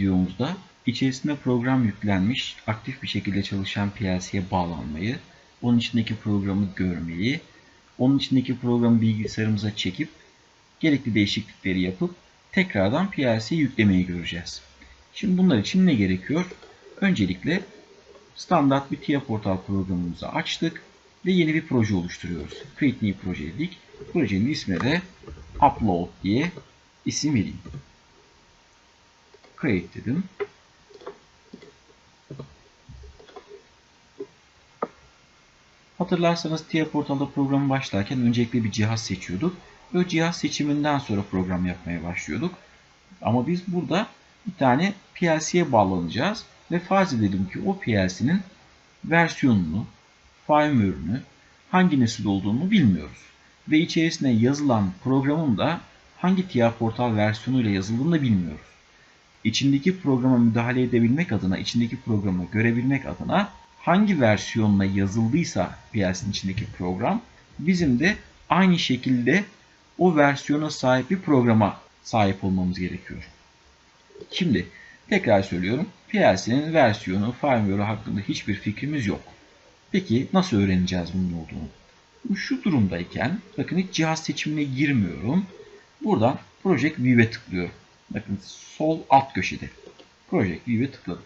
videomuzda içerisinde program yüklenmiş, aktif bir şekilde çalışan PLC'ye bağlanmayı, onun içindeki programı görmeyi, onun içindeki programı bilgisayarımıza çekip gerekli değişiklikleri yapıp tekrardan PLC'ye yüklemeyi göreceğiz. Şimdi bunlar için ne gerekiyor? Öncelikle standart bir TIA Portal programımızı açtık ve yeni bir proje oluşturuyoruz. Create New Proje dedik. Projenin ismi de Upload diye isim vereyim. Create dedim. Hatırlarsanız TIA Portal'da programı başlarken öncelikle bir cihaz seçiyorduk. Ve cihaz seçiminden sonra program yapmaya başlıyorduk. Ama biz burada bir tane PLC'ye bağlanacağız ve farz edelim ki o PLC'nin versiyonunu, firmware'ünü, hangi nesil olduğunu bilmiyoruz. Ve içerisine yazılan programın da hangi TIA Portal versiyonuyla yazıldığını da bilmiyoruz. İçindeki programa müdahale edebilmek adına, içindeki programı görebilmek adına hangi versiyonla yazıldıysa PLC'nin içindeki program bizim de aynı şekilde o versiyona sahip bir programa sahip olmamız gerekiyor. Şimdi tekrar söylüyorum. PLC'nin versiyonu, firmware hakkında hiçbir fikrimiz yok. Peki nasıl öğreneceğiz bunun olduğunu? Şu durumdayken bakın hiç cihaz seçimine girmiyorum. Buradan Project View'e tıklıyorum. Bakın sol alt köşede. Project View'e tıkladım.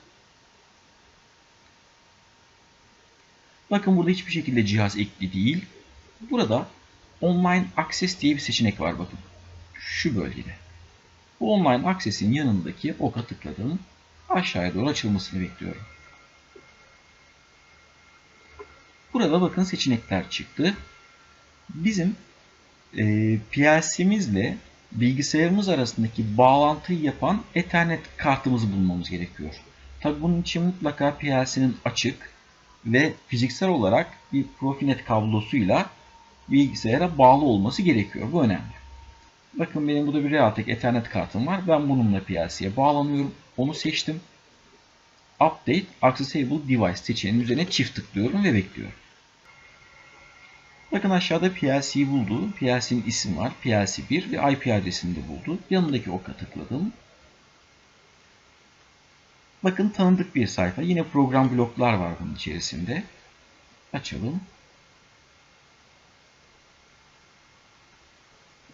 Bakın burada hiçbir şekilde cihaz ekli değil. Burada Online Access diye bir seçenek var bakın. Şu bölgede. Bu Online Access'in yanındaki oka tıkladım. Aşağıya doğru açılmasını bekliyorum. Burada bakın seçenekler çıktı. Bizim e, PLC'mizle bilgisayarımız arasındaki bağlantıyı yapan Ethernet kartımızı bulmamız gerekiyor. Tabi bunun için mutlaka PLC'nin açık ve fiziksel olarak bir Profinet kablosuyla bilgisayara bağlı olması gerekiyor. Bu önemli. Bakın benim burada bir Realtek Ethernet kartım var. Ben bununla PLC'ye bağlanıyorum. Onu seçtim. Update Accessible Device seçeneğinin üzerine çift tıklıyorum ve bekliyorum. Bakın aşağıda PLC'yi buldu. PLC'nin isim var. PLC1 ve IP adresini de buldu. Yanındaki oka tıkladım. Bakın tanıdık bir sayfa. Yine program bloklar var bunun içerisinde. Açalım.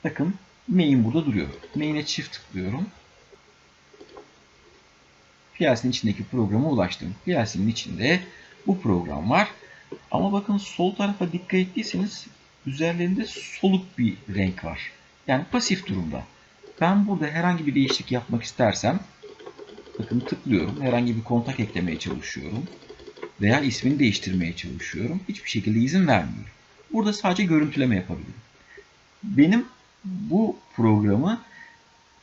Bakın main burada duruyor. Main'e çift tıklıyorum. PLC'nin içindeki programa ulaştım. PLC'nin içinde bu program var. Ama bakın sol tarafa dikkat ettiyseniz üzerlerinde soluk bir renk var. Yani pasif durumda. Ben burada herhangi bir değişiklik yapmak istersem bakın tıklıyorum. Herhangi bir kontak eklemeye çalışıyorum. Veya ismini değiştirmeye çalışıyorum. Hiçbir şekilde izin vermiyor. Burada sadece görüntüleme yapabilirim. Benim bu programı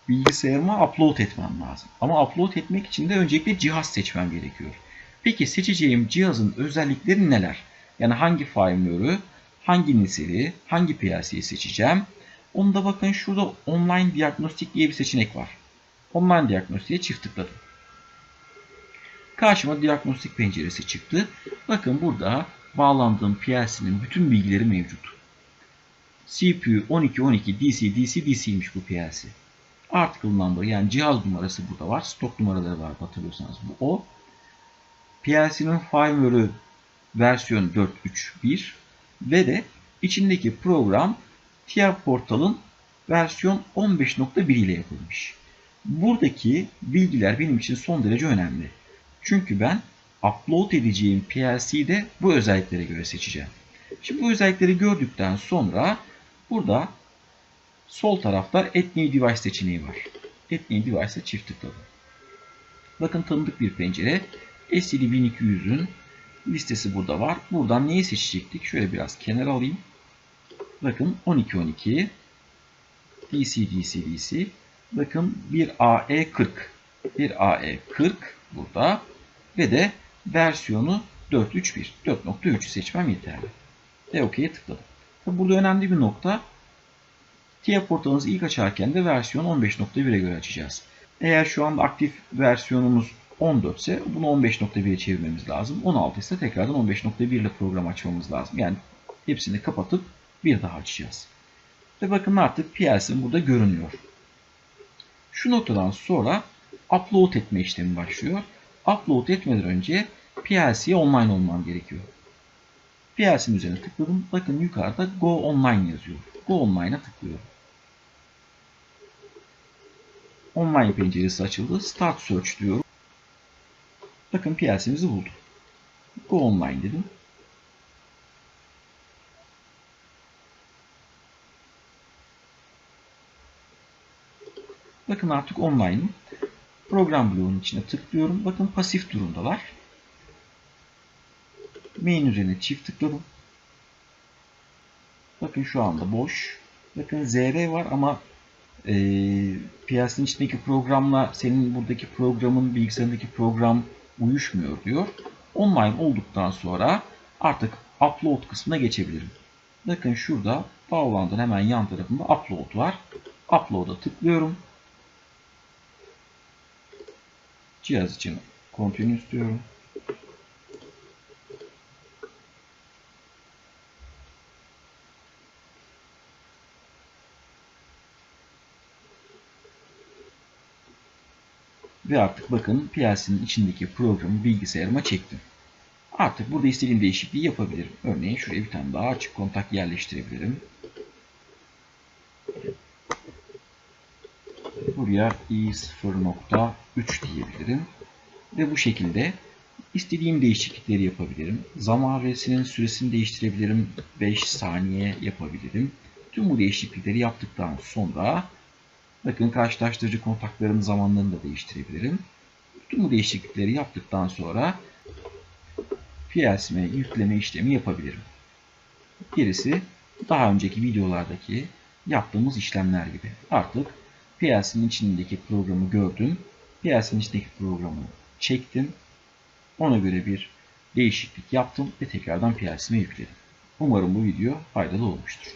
bilgisayarıma upload etmem lazım. Ama upload etmek için de öncelikle cihaz seçmem gerekiyor. Peki seçeceğim cihazın özellikleri neler? Yani hangi firmware'ı, hangi nesili, hangi PLC'yi seçeceğim? Onu da bakın şurada online diagnostik diye bir seçenek var. Online diagnostiğe çift tıkladım. Karşıma diagnostik penceresi çıktı. Bakın burada bağlandığım PLC'nin bütün bilgileri mevcut. CPU 1212 DC DC DC'ymiş bu PLC. Article number yani cihaz numarası burada var. Stok numaraları var hatırlıyorsanız bu o. PLC'nin firmware'ı versiyon 4.3.1 ve de içindeki program TIA Portal'ın versiyon 15.1 ile yapılmış. Buradaki bilgiler benim için son derece önemli. Çünkü ben upload edeceğim PLC'de bu özelliklere göre seçeceğim. Şimdi bu özellikleri gördükten sonra burada sol tarafta Add New Device seçeneği var. Add New Device'a çift tıkladım. Bakın tanıdık bir pencere. SCD1200'ün listesi burada var. Buradan neyi seçecektik? Şöyle biraz kenara alayım. Bakın 1212 DC DC DC. Bakın bir AE40. Bir AE40 burada. Ve de versiyonu 431. 4.3 seçmem yeterli. Ve OK'ye tıkladım. Tabi burada önemli bir nokta. TIA portalınızı ilk açarken de versiyon 15.1'e göre açacağız. Eğer şu anda aktif versiyonumuz 14 ise bunu 15.1'e çevirmemiz lazım. 16 ise tekrardan 15.1 ile program açmamız lazım. Yani hepsini kapatıp bir daha açacağız. Ve bakın artık PLC'm burada görünüyor. Şu noktadan sonra upload etme işlemi başlıyor. Upload etmeden önce PLC'ye online olmam gerekiyor. PLC'nin üzerine tıkladım. Bakın yukarıda Go Online yazıyor. Go Online'a tıklıyorum. Online penceresi açıldı. Start Search diyorum. Bakın PLC'mizi buldum. Go Online dedim. Bakın artık online'ım. Program bloğunun içine tıklıyorum. Bakın pasif durumdalar. Main üzerine çift tıkladım. Bakın şu anda boş. Bakın ZR var ama e, PLC'nin içindeki programla senin buradaki programın bilgisayarındaki program uyuşmuyor diyor. Online olduktan sonra artık upload kısmına geçebilirim. Bakın şurada bağlandığın hemen yan tarafında upload var. Upload'a tıklıyorum. Cihaz için continue istiyorum. Ve artık bakın PLC'nin içindeki programı bilgisayarıma çektim. Artık burada istediğim değişikliği yapabilirim. Örneğin şuraya bir tane daha açık kontak yerleştirebilirim. Buraya i0.3 diyebilirim. Ve bu şekilde istediğim değişiklikleri yapabilirim. Zaman resinin süresini değiştirebilirim. 5 saniye yapabilirim. Tüm bu değişiklikleri yaptıktan sonra bakın karşılaştırıcı kontakların zamanlarını da değiştirebilirim. Tüm bu değişiklikleri yaptıktan sonra PLC'me yükleme işlemi yapabilirim. Gerisi daha önceki videolardaki yaptığımız işlemler gibi. Artık PLC'nin içindeki programı gördüm. PLC'nin içindeki programı çektim. Ona göre bir değişiklik yaptım ve tekrardan PLC'me yükledim. Umarım bu video faydalı olmuştur.